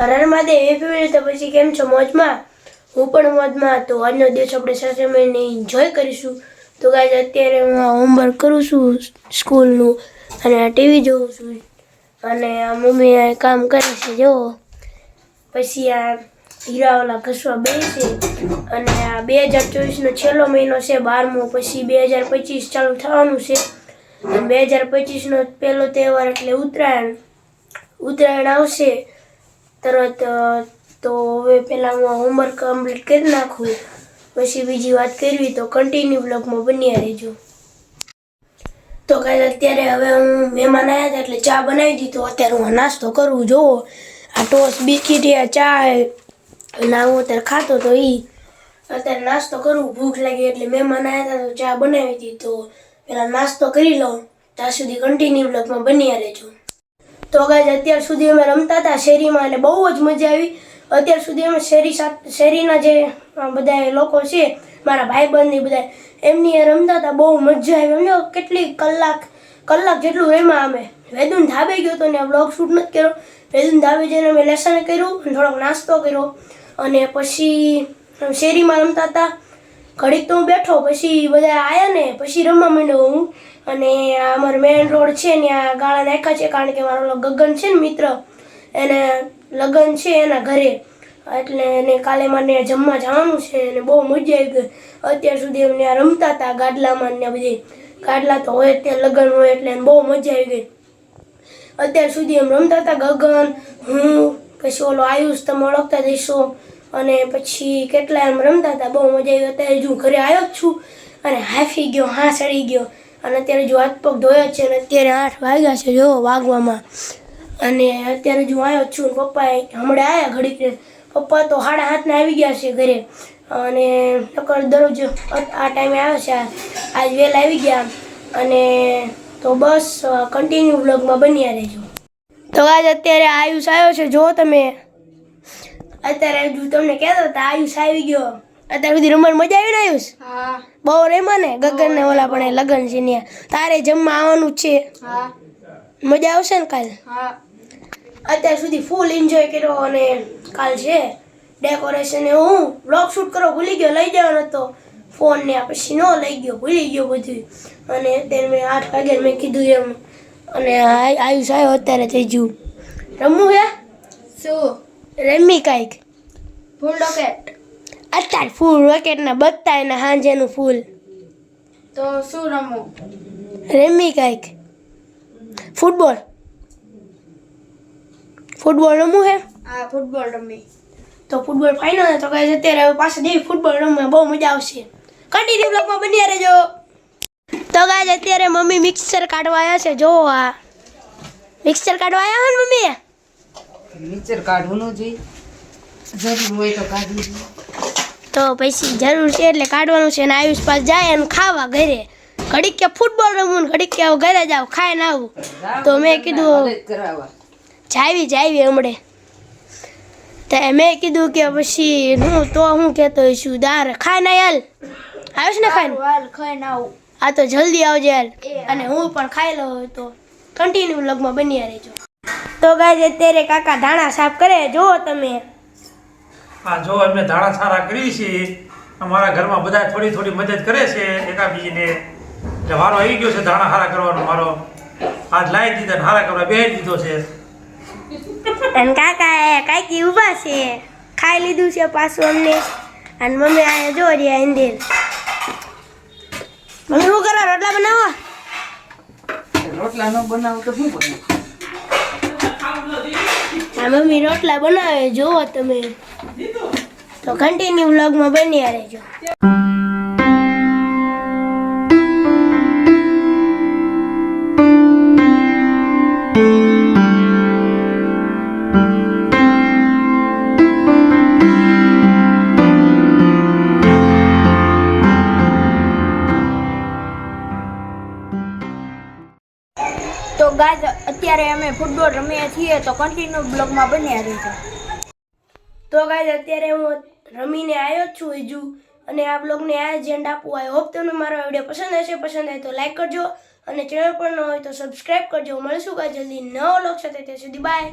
રણમાં દે એ ફેમિલી તો પછી કેમ છો? મોજમાં? હું પણ મોજમાં તો આજનો દિવસ આપણે સાથે મળીને એન્જોય કરીશું. તો ગાય અત્યારે હું હોમવર્ક કરું છું સ્કૂલનું અને ટીવી જોઉં છું. અને આ મમ્મી આ કામ કરે છે, જો. પછી આ હીરાવાલા ઘસવા બે છે. અને આ બે હજાર ચોવીસનો છેલ્લો મહિનો છે, બારમો. પછી બે હજાર પચીસ ચાલુ થવાનું છે. બે હજાર પચીસનો પહેલો તહેવાર એટલે ઉત્તરાયણ. ઉત્તરાયણ આવશે. તરત તો હવે પહેલાં હું હોમવર્ક કમ્પ્લીટ કરી નાખું. પછી બીજી વાત કરવી તો કન્ટિન્યુ બ્લોગમાં બન્યા રહેજો. તો કાંઈ અત્યારે હવે હું મહેમાન આવ્યા હતા એટલે ચા બનાવી દીધો. અત્યારે હું નાસ્તો કરું, જોવો. આ ટોસ, બિસ્કીટ, આ ચા ના હું અત્યારે ખાતો તો એ અત્યારે નાસ્તો કરું, ભૂખ લાગી એટલે મહેમાન આવ્યા હતા તો ચા બનાવી દીધો. પહેલાં નાસ્તો કરી લઉં, ત્યાં સુધી કન્ટિન્યુ બ્લોગમાં બન્યા રહેજો. તો ગાઈઝ અત્યાર સુધી અમે રમતા હતા શેરીમાં અને બહુ જ મજા આવી. અત્યાર સુધી અમે શેરી શેરીના જે બધા લોકો છે, મારા ભાઈબંધ ને બધા એમની રમતા હતા, બહુ મજા આવી. સમજો કેટલી કલાક કલાક જેટલું રમ્યા અમે. વેદુન ધાબે ગયો હતો ને બ્લોગ શૂટ નથી કર્યો. વેદુન ધાબે જઈને અમે લેસન કર્યું થોડોક નાસ્તો કર્યો. અને પછી, શેરીમાં રમતા હતા. ઘડીક તો હું બેઠો, પછી બધા આવ્યા ને, પછી રમવા માંડ્યો હું. અને અમારો મેઇન રોડ છે ને, આ ગાળા નાખ્યા છે, કારણ કે મારો ગગન છે ને મિત્ર, એને લગ્ન છે એના ઘરે. એટલે એને કાલે મને જમવા જવાનું છે, અને બહુ મજા આવી ગઈ. અત્યાર સુધી અમને રમતા હતા, ગાડલામાં ને બધી. ગાડલા તો હોય ત્યાં, લગ્ન હોય એટલે બહુ મજા આવી ગઈ. અત્યાર સુધી એમ રમતા હતા ગગન, હું, પછી ઓલો આયુષ, તમે ઓળખતા જઈશો અને પછી કેટલા એમ રમતા હતા, બહુ મજા આવી. અત્યારે હું ઘરે આવ્યો જ છું અને હાફી ગયો હા સડી ગયો. અને અત્યારે જો હાથ પગ ધોયો છે અને અત્યારે આઠ વાગ્યા છે જો વાગવામાં. અને અત્યારે જો આવ્યો છું પપ્પા હમણાં આવ્યા ઘડીક પપ્પા તો સાડા હાથના આવી ગયા છે ઘરે. અને નકર દરરોજ આ ટાઈમે આવ્યો છે આજ વહેલા આવી ગયા. અને તો બસ કન્ટિન્યુ બ્લોગમાં બન્યા રહેજો. તો આજ અત્યારે આયુષ આવ્યો છે, જો તમે. અત્યારે હું તમને કહેતો તો આયુષ આવી ગયો. અત્યાર સુધી રમવાની મજા આવી ને આયુષ? હા. બહુ રેમાં ને? ગગન ને ઓલા પણ લગન છે ને તારે જમવા આવવાનું છે. હા. મજા આવશે ને કાલ? હા. અત્યાર સુધી ફૂલ એન્જોય કર્યો અને કાલ છે ડેકોરેશન હું બ્લોગ શૂટ કરો ભૂલી ગયો લઈ જવાનો હતો. ફોન ને પછી ન લઈ ગયો ભૂલી ગયો બધું અને અત્યારે મેં આઠ વાગે મેં કીધું એમ. અને આયુષ આવ્યો અત્યારે થઈ ગયું રમવું હે? શું? રમી કાંઈક. ફૂલ રોકેટ અત્યારે ફૂલ રોકેટના બત્તા એના હાંજેનું ફૂલ તો શું રમવું રમી કાંઈક. ફૂટબોલ ફૂટબોલ રમવું હે? હા ફૂટબોલ રમી. તો ફૂટબોલ ફાઇનલ તો કહે અત્યારે હવે પાછા જઈ ફૂટબોલ રમવા. બહુ મજા આવશે. કન્ટિન્યુ બ્લોગમાં બન્યા રહેજો. તો ગાય અત્યારે મમ્મી મિક્સર કાઢવા આવ્યા છે. જો આ. મિક્સર કાઢવા આવ્યા હે ને મમ્મી મિક્સર કાઢવું ન જોઈએ. જરૂર હોય તો કાઢી તો પછી જરૂર છે એટલે કાઢવાનું છે અને આયુષ પાસ જાય અને ખાવા ઘરે. ઘડીક કે ફૂટબોલ રમવું ને ઘડીક કે ઘરે જાવ ખાઈને આવું. તો મેં કીધું જાવી જાવી હમણે. તો મેં કીધું કે પછી હું તો હું કહેતો છું દાર ખાઈને હાલ. આવીશ ને ખાઈને વાલ ખાઈને આવું. આ તો જલ્દી આવજે હાલ. અને હું પણ ખાઈ લઉં તો કન્ટિન્યુ લગમાં બન્યા રહેજો. તો ગાય અત્યારે કાકા ધાણા સાફ કરે. જુઓ તમે. હા જો અમે ધાણા સારા કરી છે અમારા ઘરમાં બધા થોડી થોડી મદદ કરે છે એકાબીજીને. એટલે વારો આવી ગયો છે ધાણા સારા કરવાનો મારો. આજ લાવી દીધા ને સારા કરવા બેસી દીધો છે. અને કાકા એ કાકી ઊભા છે. ખાઈ લીધું છે પાછું અમને. અને મમ્મી આ જો રહ્યા ઇન્દિર મમ્મી શું કરો? રોટલા બનાવો? રોટલા ન બનાવો તો શું બનાવું? આ મમ્મી રોટલા બનાવે જુઓ તમે. તો કન્ટિન્યુ વ્લોગમાં બન્યા રહેજો. તો ગાજ અત્યારે અમે ફૂટબોલ રમીએ છીએ તો કન્ટિન્યુ બ્લોગમાં બન્યા રહેજો. તો ગાઈઝ અત્યારે હું રમીને આવ્યો છું હજુ અને આ બ્લોગને આ જ એન્ડ આપવું આઈ હોપ તમને મારો વીડિયો પસંદ હશે. પસંદ આવે તો લાઈક કરજો અને ચેનલ પર ન હોય તો સબસ્ક્રાઈબ કરજો. મળશું કાંઈ જલ્દી નવો લોક સાથે. ત્યાં સુધી બાય